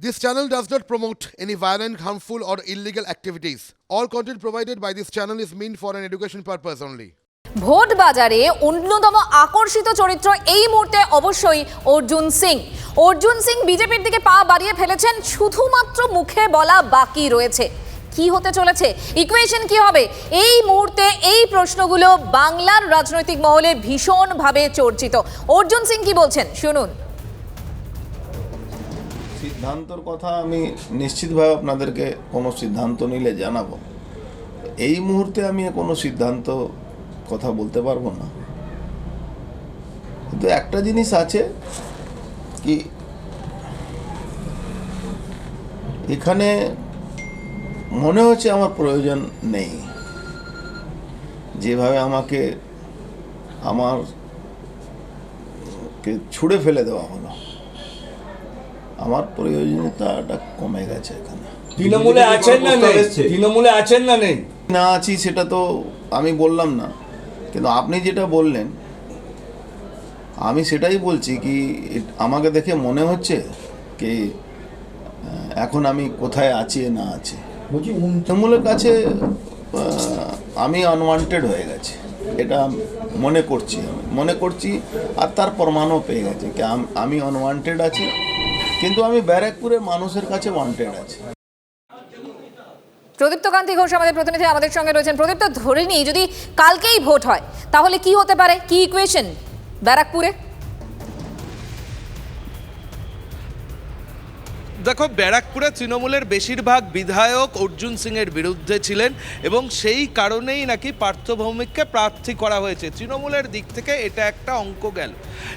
This channel does not promote any violent, harmful, or illegal activities. All content provided by this channel is meant for an education purpose only. Vote বাজারে অন্যতম আকর্ষিত চরিত্র এই মুহূর্তে অবশ্যই অর্জুন সিং। অর্জুন সিং বিজেপির দিকে পা বাড়িয়ে ফেলেছেন শুধুমাত্র মুখে বলা বাকি রয়েছে। কি হতে চলেছে? ইকুয়েশন কি হবে? এই মুহূর্তে এই প্রশ্নগুলো বাংলার রাজনৈতিক মহলে ভীষণভাবে চর্চিত। অর্জুন সিং কি বলছেন? শুনুন। সিদ্ধান্তর কথা আমি নিশ্চিতভাবে আপনাদেরকে কোনো সিদ্ধান্ত নিলে জানাব। এই মুহূর্তে আমি কোনো সিদ্ধান্ত কথা বলতে পারব না। কিন্তু একটা জিনিস আছে কি, এখানে মনে হচ্ছে আমার প্রয়োজন নেই। যেভাবে আমাকে আমার ছুঁড়ে ফেলে দেওয়া হলো। আমার প্রয়োজনীয়তাটা কমে গেছে এখানে। তৃণমূলে আছেন না নেই? তৃণমূলে আছেন না নেই? না আছি সেটা তো আমি বললাম না। কিন্তু আপনি যেটা বললেন আমি সেটাই বলছি কি আমাকে দেখে মনে হচ্ছে কি এখন আমি কোথায় আছি না আছি। তৃণমূলের কাছে আমি আনওয়ান্টেড হয়ে গেছি। এটা মনে করছি আমি। মনে করছি আর তার প্রমাণও পেয়ে গেছে। কি আমি আনওয়ান্টেড আছি কিন্তু আমি ব্যারাকপুরের মানুষের কাছে ওয়ান্টেড আছি। প্রদীপ্ত কান্তি ঘোষ আমাদের প্রতিনিধি, আমাদের সঙ্গে রয়েছেন প্রদীপ্ত ধরে নিই যদি কালকেই ভোট হয়, তাহলে কি হতে পারে? কি ইকুয়েশন ব্যারাকপুরে? দেখো, ব্যারাকপুরে তৃণমূলের বেশিরভাগ বিধায়ক অর্জুন সিংয়ের বিরুদ্ধে ছিলেন এবং সেই কারণেই নাকি পার্থ ভৌমিককে প্রার্থী করা হয়েছে। তৃণমূলের দিক থেকে এটা একটা অঙ্ক গেল।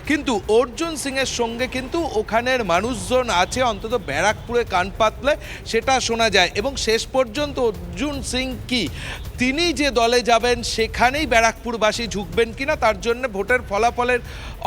কিন্তু অর্জুন সিংয়ের সঙ্গে কিন্তু ওখানের মানুষজন আছে, অন্তত ব্যারাকপুরে কান পাতলে, সেটা শোনা যায়। এবং শেষ পর্যন্ত অর্জুন সিং কি? তিনি যে দলে যাবেন, সেখানেই ব্যারাকপুরবাসী ঝুঁকবেন কিনা, তার জন্য ভোটের ফলাফলের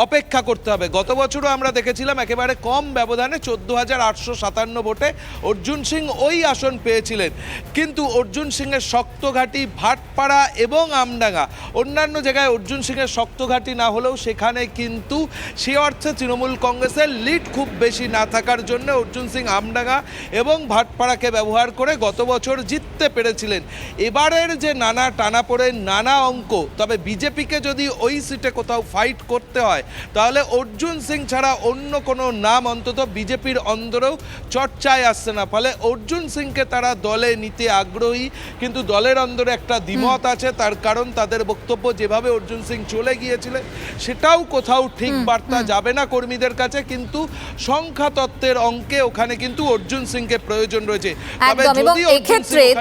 অপেক্ষা করতে হবে। গত বছরও আমরা দেখেছিলাম একেবারে কম ব্যবধানে চোদ্দ হাজার আটশো সাতান্ন ভোটে অর্জুন সিং ওই আসন পেয়েছিলেন। কিন্তু অর্জুন সিংয়ের শক্ত ঘাঁটি ভাটপাড়া এবং আমডাঙ্গা, অন্যান্য জায়গায় অর্জুন সিংয়ের শক্ত ঘাঁটি না হলেও সেখানে কিন্তু সে অর্থে তৃণমূল কংগ্রেসের লিড খুব বেশি না থাকার জন্য অর্জুন সিং আমডাঙ্গা এবং ভাটপাড়াকে ব্যবহার করে গত বছর জিততে পেরেছিলেন। এবারের যে নানা টানাপোড়ে নানা অঙ্ক তবে বিজেপিকে যদি ওই সিটে কোথাও ফাইট করতে হয় তাহলে অর্জুন সিং ছাড়া অন্য কোনো নাম অন্তত বিজেপির অন্দরেও চর্চায় আসছে না। ফলে অর্জুন সিংকে তারা দলে নিতে আগ্রহী কিন্তু দলের অন্দরে একটা দ্বিমত আছে তার কারণ তাদের বক্তব্য যেভাবে অর্জুন সিং চলে গিয়েছিলেন সেটাও কোথাও ঠিক বার্তা যাবে না কর্মীদের কাছে কিন্তু সংখ্যা তত্ত্বের অঙ্কে ওখানে কিন্তু অর্জুন সিংকে প্রয়োজন রয়েছে। তবে যদি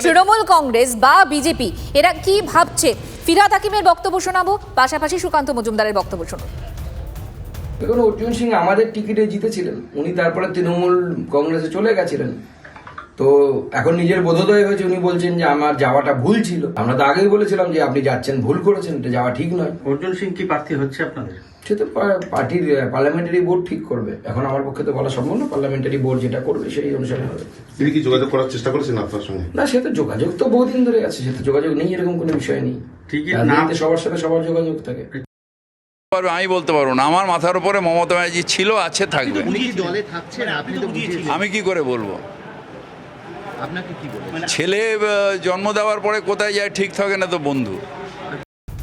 তৃণমূল কংগ্রেস বা বিজেপি এরা কি ভাবছে? ফিরাদ হাকিমের বক্তব্য শোনাবো, পাশাপাশি সুকান্ত মজুমদারের বক্তব্য শোনাবো দেখুন, অর্জুন সিং আমাদের টিকিটে জিতেছিলেন। উনি তারপরে তৃণমূল কংগ্রেসে চলে গেছিলেন। তো এখন নিজের বোধোদয় হয়েছে উনি বলছেন যে আমার যাওয়াটা ভুল ছিল। আমরা তো আগেই বলেছিলাম যে আপনি যাচ্ছেন ভুল করেছেন এটা যাওয়া ঠিক নয়। অর্জুন সিং কি প্রার্থী হচ্ছে আপনাদের? সে তো পার্টির পার্লামেন্টারি বোর্ড ঠিক করবে। এখন আমার পক্ষে তো বলা সম্ভব না পার্লামেন্টারি বোর্ড যেটা করবে সেই অনুসারে হবে। তিনি কি যোগাযোগ করার চেষ্টা করেছেন আপনার সঙ্গে? না সে তো যোগাযোগ তো বহুদিন ধরে আছে সে তো যোগাযোগ নেই এরকম কোনো বিষয় নেই। ঠিকই, রাজনীতিতে না- সবার সাথে সবার যোগাযোগ থাকে। পারবে আমি বলতে পারব না আমার মাথার উপরে মমতা ব্যানার্জি ছিল আছে থাকবে। উনি কি দলে থাকছেন? আপনি আমি কি করে বলব? আপনাকে কি বলে ছেলে জন্ম দেওয়ার পরে কোথায় যায় ঠিক থাকে না তো বন্ধু।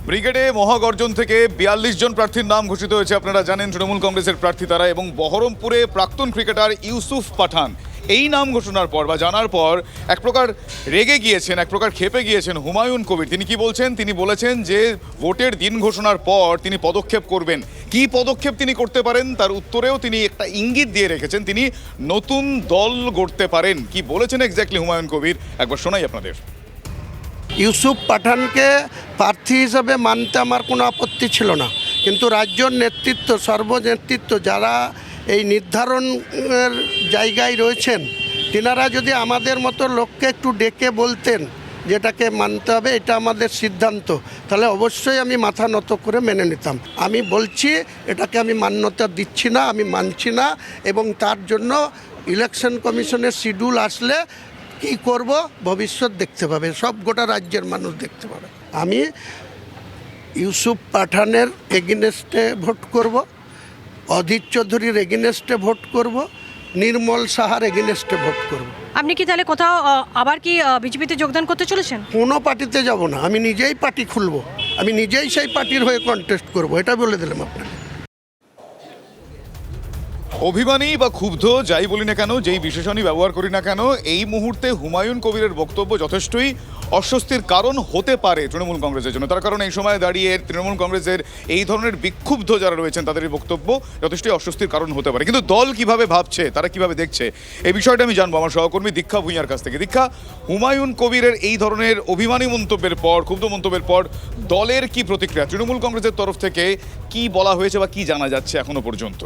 ব্রিগেডে মহাগর্জন থেকে বিয়াল্লিশ জন প্রার্থীর নাম ঘোষিত হয়েছে আপনারা জানেন তৃণমূল কংগ্রেসের প্রার্থী তারা এবং বহরমপুরে প্রাক্তন ক্রিকেটার ইউসুফ পাঠান। এই নাম ঘোষণার পর বা জানার পর এক প্রকার রেগে গিয়েছেন, এক প্রকার খেপে গিয়েছেন হুমায়ুন কবির। তিনি কি বলছেন? তিনি বলেছেন যে ভোটের দিন ঘোষণার পর তিনি পদক্ষেপ করবেন। কি পদক্ষেপ তিনি করতে পারেন? তার উত্তরেও তিনি একটা ইঙ্গিত দিয়ে রেখেছেন, তিনি নতুন দল গড়তে পারেন। কি বলেছেন এক্স্যাক্টলি হুমায়ুন কবির? একবার শোনাই আপনাদের। ইউসুফ পাঠানকে প্রার্থী হিসেবে মানতে আমার কোনো আপত্তি ছিল না। কিন্তু রাজ্যর নেতৃত্ব, সর্বনেতৃত্ব, যারা এই নির্ধারণের জায়গায় রয়েছেন। তিনারা যদি আমাদের মতো লোককে একটু ডেকে বলতেন যেটাকে মানতে হবে, এটা আমাদের সিদ্ধান্ত। তাহলে অবশ্যই আমি মাথা নত করে মেনে নিতাম। আমি বলছি, এটাকে আমি মান্যতা দিচ্ছি না, আমি মানছি না, এবং তার জন্য ইলেকশন কমিশনের শিডিউল আসলে কি করব ভবিষ্যৎ দেখতে পাবে, সব গোটা রাজ্যের মানুষ দেখতে পাবে। আমি ইউসুফ পাঠানের এগেনেস্টে ভোট করব। অধীর চৌধুরীর এগেনেস্টে ভোট করব নির্মল সাহার এগেনস্টে ভোট করব। আপনি কি তাহলে কোথাও আবার কি বিজেপিতে যোগদান করতে চলেছেন? কোনো পার্টিতে যাব না আমি নিজেই পার্টি খুলব। আমি নিজেই সেই পার্টির হয়ে কন্টেস্ট করব এটা বলে দিলাম আপনাকে। অভিমানী বা ক্ষুব্ধ, যাই বলি না কেন, যেই বিশেষণই ব্যবহার করি না কেন, এই মুহূর্তে হুমায়ুন কবিরের বক্তব্য যথেষ্টই অস্বস্তির কারণ হতে পারে তৃণমূল কংগ্রেসের জন্য। তার কারণ এই সময় দাঁড়িয়ে তৃণমূল কংগ্রেসের এই ধরনের বিক্ষুব্ধ যারা রয়েছেন তাদের এই বক্তব্য যথেষ্টই অস্বস্তির কারণ হতে পারে। কিন্তু দল কীভাবে ভাবছে, তারা কীভাবে দেখছে, এই বিষয়টা আমি জানব আমার সহকর্মী দীক্ষা ভূঁইয়ার কাছ থেকে। দীক্ষা, হুমায়ুন কবিরের এই ধরনের অভিমানী মন্তব্যের পর, ক্ষুব্ধ মন্তব্যের পর দলের কি প্রতিক্রিয়া? তৃণমূল কংগ্রেসের তরফ থেকে কি বলা হয়েছে বা কি জানা যাচ্ছে এখনও পর্যন্ত?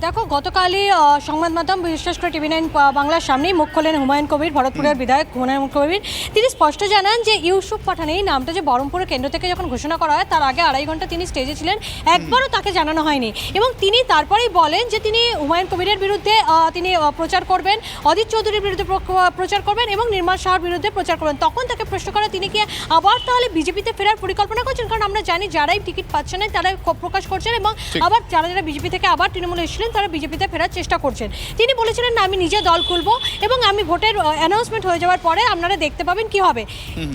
দেখো গতকালই সংবাদ মাধ্যম বিশেষ করে টিভি নাইন বাংলার সামনেই মুখ খোলেন হুমায়ুন কবির ভরতপুরের বিধায়ক হুমায়ুন কবির। তিনি স্পষ্ট জানান যে ইউসুফ পাঠান এই নামটা যে বহরমপুরের কেন্দ্র থেকে যখন ঘোষণা করা হয় তার আগে আড়াই ঘণ্টা তিনি স্টেজে ছিলেন। একবারও তাকে জানানো হয়নি। এবং তিনি তারপরেই বলেন যে তিনি হুমায়ুন কবিরের বিরুদ্ধে তিনি প্রচার করবেন অজিত চৌধুরীর বিরুদ্ধে প্র- প্রচার করবেন এবং নির্মল শাহর বিরুদ্ধে প্রচার করবেন। তখন তাকে প্রশ্ন করা তিনি কি আবার তাহলে বিজেপিতে ফেরার পরিকল্পনা করছেন? কারণ আমরা জানি যারাই টিকিট পাচ্ছেন না তারাই ক্ষোভ প্রকাশ করছেন এবং আবার যারা যারা বিজেপি থেকে আবার তৃণমূলে এসেছিলেন তারা বিজেপিতে ফেরার চেষ্টা করছেন। তিনি বলেছিলেন না আমি নিজে দল খুলবো এবং আমি ভোটের অ্যানাউন্সমেন্ট হয়ে যাওয়ার পরে আপনারা দেখতে পাবেন কি হবে।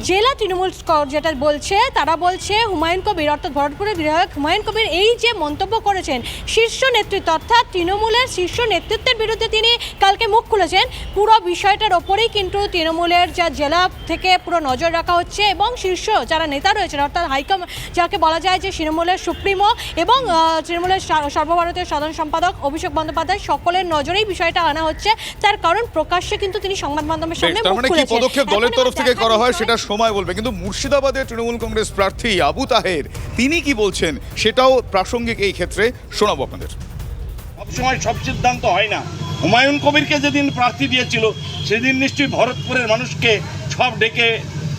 জেলা তৃণমূল যেটা বলছে তারা বলছে হুমায়ুন কবির অর্থাৎ ভরতপুরের বিধায়ক হুমায়ুন কবির এই যে মন্তব্য করেছেন শীর্ষ নেতৃত্ব অর্থাৎ তৃণমূলের শীর্ষ নেতৃত্বের বিরুদ্ধে তিনি কালকে মুখ খুলেছেন। পুরো বিষয়টার ওপরেই কিন্তু তৃণমূলের যা জেলা থেকে পুরো নজর রাখা হচ্ছে এবং শীর্ষ যারা নেতা রয়েছেন অর্থাৎ হাইকম যাকে বলা যায় যে তৃণমূলের সুপ্রিমো এবং তৃণমূলের সর্বভারতীয় সাধারণ সম্পাদক অভিষেক বন্দ্যোপাধ্যায় সকলের নজরেই বিষয়টা আনা হচ্ছে। তার কারণ প্রকাশ্যে কিন্তু তিনি সংবাদ মাধ্যমের সামনে তার মানে কি পদক্ষেপ দলের তরফ থেকে করা হয় সেটা সময় বলবে। কিন্তু মুর্শিদাবাদে তৃণমূল কংগ্রেস প্রার্থী আবু তাহের তিনি কি বলছেন সেটাও প্রাসঙ্গিক এই ক্ষেত্রে শোনাবো আপনাদের। সবসময় সব সিদ্ধান্ত হয় না। হুমায়ুন কবিরকে যেদিন প্রার্থী দিয়েছিল সেদিন নিশ্চয়ই ভরতপুরের মানুষকে সব ডেকে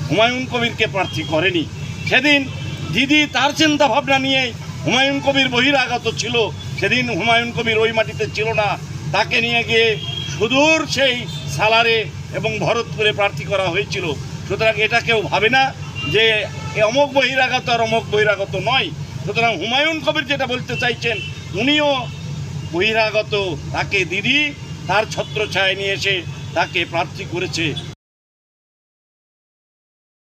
হুমায়ুন কবিরকে প্রার্থী করেনি। সেদিন দিদি তার চিন্তা ভাবনা নিয়ে হুমায়ুন কবির বহিরাগত ছিল। সেদিন হুমায়ুন কবির ওই মাটিতে ছিল না। তাকে নিয়ে গিয়ে সুদূর সেই সালারে এবং ভরতপুরে প্রার্থী করা হয়েছিল। সুতরাং এটা কেউ ভাবে না যে অমুক বহিরাগত আর অমুক বহিরাগত নয়। সুতরাং হুমায়ুন কবির যেটা বলতে চাইছেন, উনিও বহিরাগত, তাকে দিদি, তার ছত্রছায় নিয়ে এসে তাকে প্রার্থী করেছে।